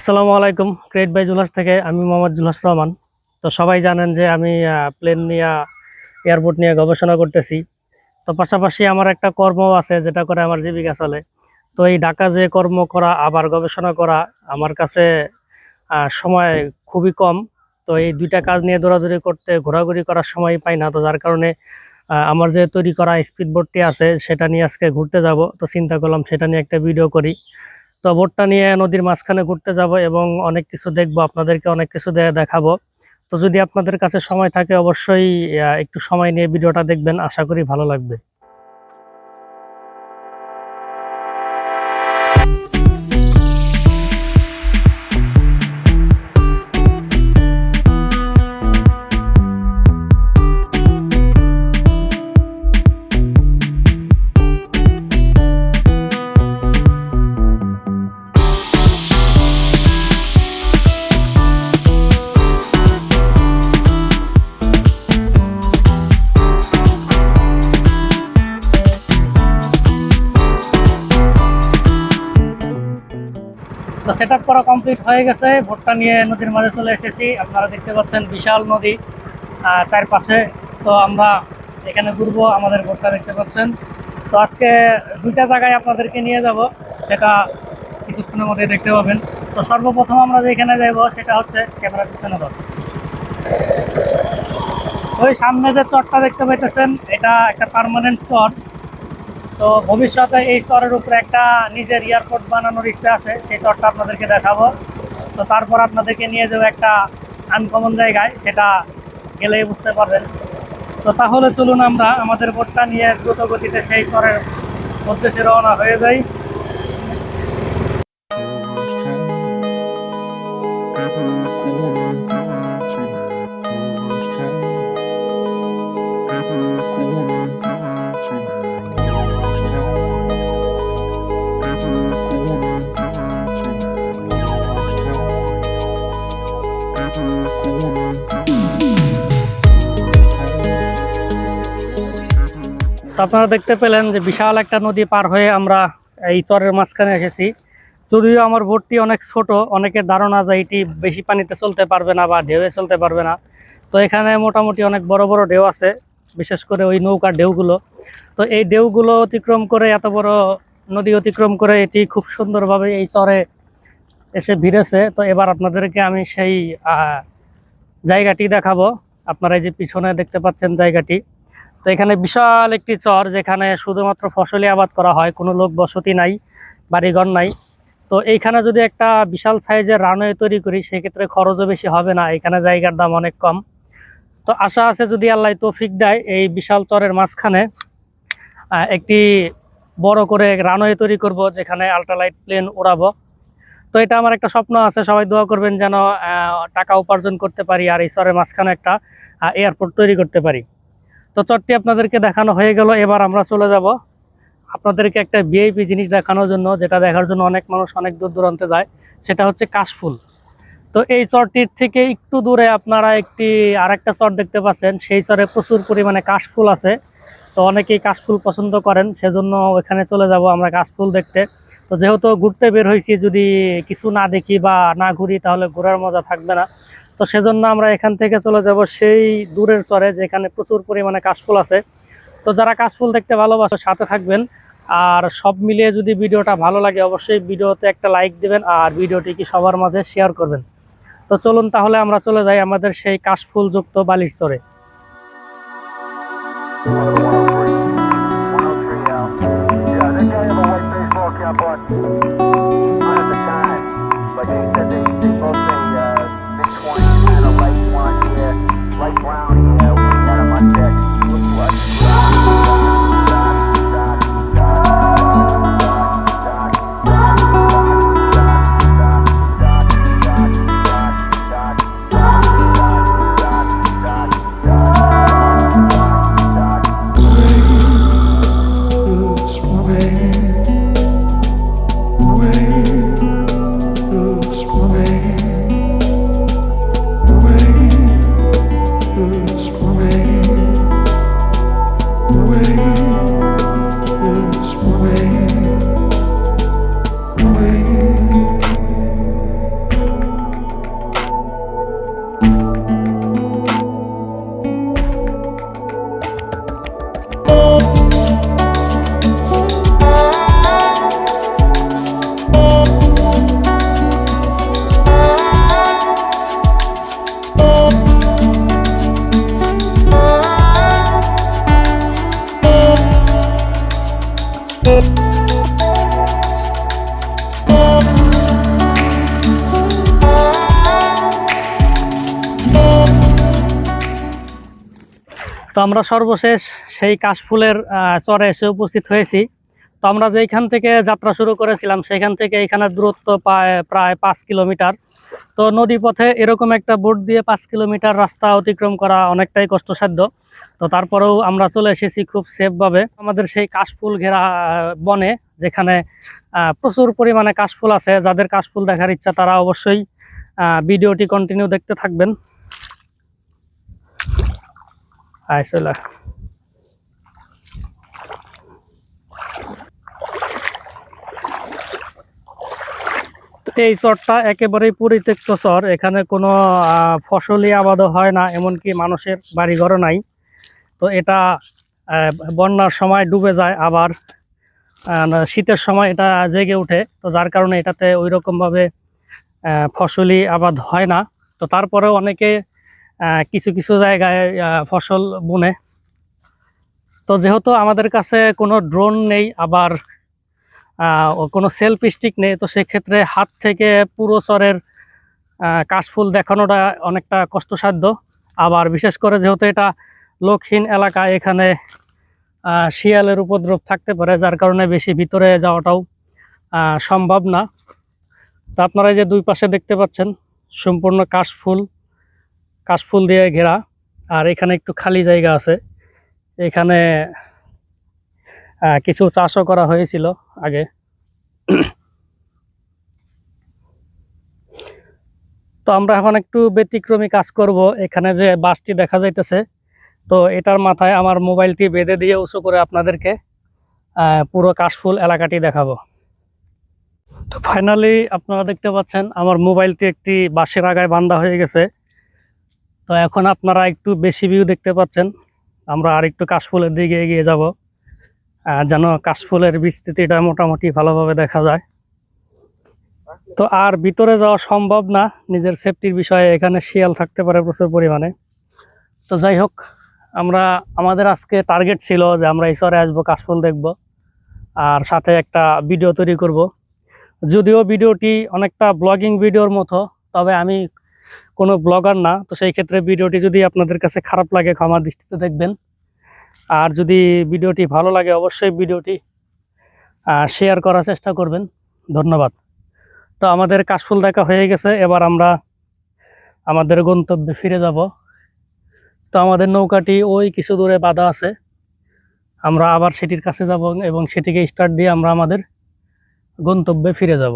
আসসালামু আলাইকুম crate by জুলাস থেকে আমি মোহাম্মদ জুলাস রহমান। তো সবাই জানেন যে আমি প্লেন নিয়ে এয়ারপোর্ট নিয়ে গবেষণা করতেছি। তো পাশাপাশি আমার একটা কর্ম আছে যেটা করে আমার জীবিকা চলে। তো এই ঢাকা যে কর্ম করা, আবার গবেষণা করা, আমার কাছে সময় খুবই কম। তো এই দুইটা কাজ নিয়ে দৌড়াদৌড়ি করতে, ঘোরাঘুরি করার সময় পাই না। তো যার কারণে আমার যে তৈরি করা স্পিড বোটটি আছে, সেটা নিয়ে আজকে ঘুরতে যাব। তো চিন্তা করলাম সেটা নিয়ে একটা ভিডিও করি। তো বোটটা নিয়ে নদীর মাঝখানে ঘুরতে যাব এবং অনেক কিছু দেখব, আপনাদেরকে অনেক কিছু দেখাবো। তো যদি আপনাদের কাছে সময় থাকে, অবশ্যই একটু সময় নিয়ে ভিডিওটা দেখবেন। আশা করি ভালো লাগবে। সেট করা কমপ্লিট হয়ে গেছে। ভোটটা নিয়ে নদীর মাঝে চলে এসেছি। আপনারা দেখতে পাচ্ছেন বিশাল নদী চারপাশে। তো আমরা এখানে ঘুরবো, আমাদের ভোটটা দেখতে পাচ্ছেন। তো আজকে দুইটা জায়গায় আপনাদেরকে নিয়ে যাব, সেটা কিছুক্ষণের মধ্যে দেখতে পাবেন। তো সর্বপ্রথম আমরা যেখানে যাব, সেটা হচ্ছে ক্যামেরা পিছনে ধর। ওই সামনে যে চটটা দেখতে পাইতেছেন, এটা একটা পার্মানেন্ট চর। তো ভবিষ্যতে এই চরের উপরে একটা নিজের এয়ারপোর্ট বানানোর ইচ্ছা আছে, সেই চরটা আপনাদেরকে দেখাবো। তো তারপর আপনাদেরকে নিয়ে যাব একটা আনকমন জায়গায়, সেটা গেলেই বুঝতে পারবেন। তো তাহলে চলুন আমরা আমাদের বোটটা নিয়ে দ্রুত গতিতে সেই চরের উদ্দেশ্যে রওনা হয়ে যাই। আপনারা দেখতে পেলেন যে বিশাল একটা নদী পার হয়ে আমরা এই চরের মাঝখানে এসেছি। যদিও আমার বোটটি অনেক ছোট, অনেকের ধারণা যে এটি বেশি পানিতে চলতে পারবে না বা ঢেউয়ে চলতে পারবে না। তো এখানে মোটামুটি অনেক বড় বড় ঢেউ আছে, বিশেষ করে ওই নৌকার ঢেউগুলো। তো এই ঢেউগুলো অতিক্রম করে, এত বড় নদী অতিক্রম করে এটি খুব সুন্দরভাবে এই চরে এসে ভিড়েছে। তো এবার আপনাদেরকে আমি সেই জায়গাটি দেখাবো। আপনারা এই যে পিছনে দেখতে পাচ্ছেন জায়গাটি। তো এখানে বিশাল একটি চর যেখানে শুধুমাত্র ফসলি আবাদ করা হয়, কোনো লোক বসতি নাই, বাড়িঘর নাই। তো এইখানে যদি একটা বিশাল সাইজের রানওয়ে তৈরি করি, সেক্ষেত্রে খরচও বেশি হবে না, এখানে জায়গার দাম অনেক কম। তো আশা আছে যদি আল্লাহ তৌফিক দেয়, এই বিশাল চরের মাঝখানে একটি বড় করে রানওয়ে তৈরি করব, যেখানে আল্ট্রালাইট প্লেন উড়াবো। তো এটা আমার একটা স্বপ্ন আছে, সবাই দোয়া করবেন যেন টাকা উপার্জন করতে পারি আর এই চরের মাঝখানে একটা এয়ারপোর্ট তৈরি করতে পারি। তো চটটি আপনাদেরকে দেখানো হয়ে গেল। এবার আমরা চলে যাব আপনাদেরকে একটা ভিআইপি জিনিস দেখানোর জন্য, যেটা দেখার জন্য অনেক মানুষ অনেক দূর দূরান্তে যায়। সেটা হচ্ছে কাশফুল। তো এই চরটির থেকে একটু দূরে আপনারা একটি আরেকটা চর দেখতে পাচ্ছেন। সেই চরে প্রচুর পরিমাণে কাশফুল আছে। তো অনেকেই কাশফুল পছন্দ করেন, সেজন্য ওখানে চলে যাব আমরা কাশফুল দেখতে। তো যেহেতু ঘুরতে বের হয়েছি, যদি কিছু না দেখি বা না ঘুরি, তাহলে ঘোরার মজা থাকবে না। তো সেজন্য আমরা এখান থেকে চলে যাব সেই দূরের চরে, যেখানে প্রচুর পরিমাণে কাশফুল আছে। তো যারা কাশফুল দেখতে ভালোবাসে, সাথে থাকবেন। আর সব মিলিয়ে যদি ভিডিওটা ভালো লাগে, অবশ্যই ভিডিওতে একটা লাইক দিবেন আর ভিডিওটি কি সবার মাঝে শেয়ার করবেন। তো চলুন তাহলে আমরা চলে যাই আমাদের সেই কাশফুলযুক্ত বালির চরে। তো আমরা সর্বশেষ সেই কাশফুলের চরে এসে উপস্থিত হয়েছি। তো আমরা যেখান থেকে যাত্রা শুরু করেছিলাম, সেখান থেকে এখানের দূরত্ব প্রায় পাঁচ কিলোমিটার। তো নদী পথে এরকম একটা বোট দিয়ে পাঁচ কিলোমিটার রাস্তা অতিক্রম করা অনেকটাই কষ্টসাধ্য। তো তারপরেও আমরা চলে এসেছি খুব সেফভাবে। আমাদের সেই কাশফুল ঘেরা বনে, যেখানে প্রচুর পরিমাণে কাশফুল আছে, যাদের কাশফুল দেখার ইচ্ছা তারা অবশ্যই ভিডিওটি কন্টিনিউ দেখতে থাকবেন। আয় চলে। এই চরটা একেবারেই পরিত্যক্ত চর। এখানে কোনো আহ, ফসলি আবাদও হয় না এমনকি মানুষের বাড়িঘরও নাই। তো এটা বন্যার সময় ডুবে যায় আবার। শীতের সময় এটা জেগে ওঠে। তো যার কারণে এটাতে ওই রকমভাবে ফসলি আবাদ হয় না। তো তারপরেও অনেকে কিছু কিছু জায়গায় ফসল বুনে। তো যেহেতু আমাদের কাছে কোনো ড্রোন নেই, আবার কোনো সেলফ স্টিক নেই, তো সেক্ষেত্রে হাত থেকে পুরো চরের কাশফুল দেখানোটা অনেকটা কষ্টসাধ্য। আবার বিশেষ করে যেহেতু এটা লোকহীন এলাকা, এখানে শিয়ালের উপদ্রব থাকতে পারে, যার কারণে বেশি ভিতরে যাওয়াটাও সম্ভব না। তো আপনারা এই যে দুই পাশে দেখতে পাচ্ছেন, সম্পূর্ণ কাশফুল। কাশফুল দিয়ে ঘেরা। আর এখানে একটু খালি জায়গা আছে। এখানে কিছু চাষও করা হয়েছিল আগে। তো আমরা এখন একটু ব্যতিক্রমী কাজ করব। এখানে যে বাসটি দেখা যাইতেছে, তো এটার মাথায় আমার মোবাইলটি বেঁধে দিয়ে উঁচু করে আপনাদেরকে পুরো কাশফুল এলাকাটি দেখাবো। তো ফাইনালি আপনারা দেখতে পাচ্ছেন, আমার মোবাইলটি একটি বাঁশের আগায় বান্ধা হয়ে গেছে। তো এখন আপনারা একটু বেশি ভিউ দেখতে পাচ্ছেন। আমরা আর একটু কাশফুলের দিকে এগিয়ে যাব। যেন কাশফুলের বিস্তৃতিটা মোটামুটি ভালোভাবে দেখা যায়। তো আর ভিতরে যাওয়া সম্ভব না। নিজের সেফটির বিষয়ে এখানে শিয়াল থাকতে পারে প্রচুর পরিমাণে। তো যাই হোক, আমরা, আমাদের আজকে টার্গেট ছিল যে আমরা শহরে আসব, কাশফুল দেখব। আর সাথে একটা ভিডিও তৈরি করব। যদিও ভিডিওটি অনেকটা ব্লগিং ভিডিওর মতো, তবে আমি কোনো ব্লগার না, তো সেই ক্ষেত্রে ভিডিওটি যদি আপনাদের কাছে খারাপ লাগে, ক্ষমা দৃষ্টিতে দেখবেন। আর যদি ভিডিওটি ভালো লাগে, অবশ্যই ভিডিওটি শেয়ার করার চেষ্টা করবেন। ধন্যবাদ। তো আমাদের কাশফুল দেখা হয়ে গেছে, এবার আমরা আমাদের গন্তব্যে ফিরে যাব। তো আমাদের নৌকাটি ওই কিছু দূরে বাধা আছে। আমরা আবার সেটির কাছে যাব এবং সেটিকে স্টার্ট দিয়ে আমরা আমাদের গন্তব্যে ফিরে যাব।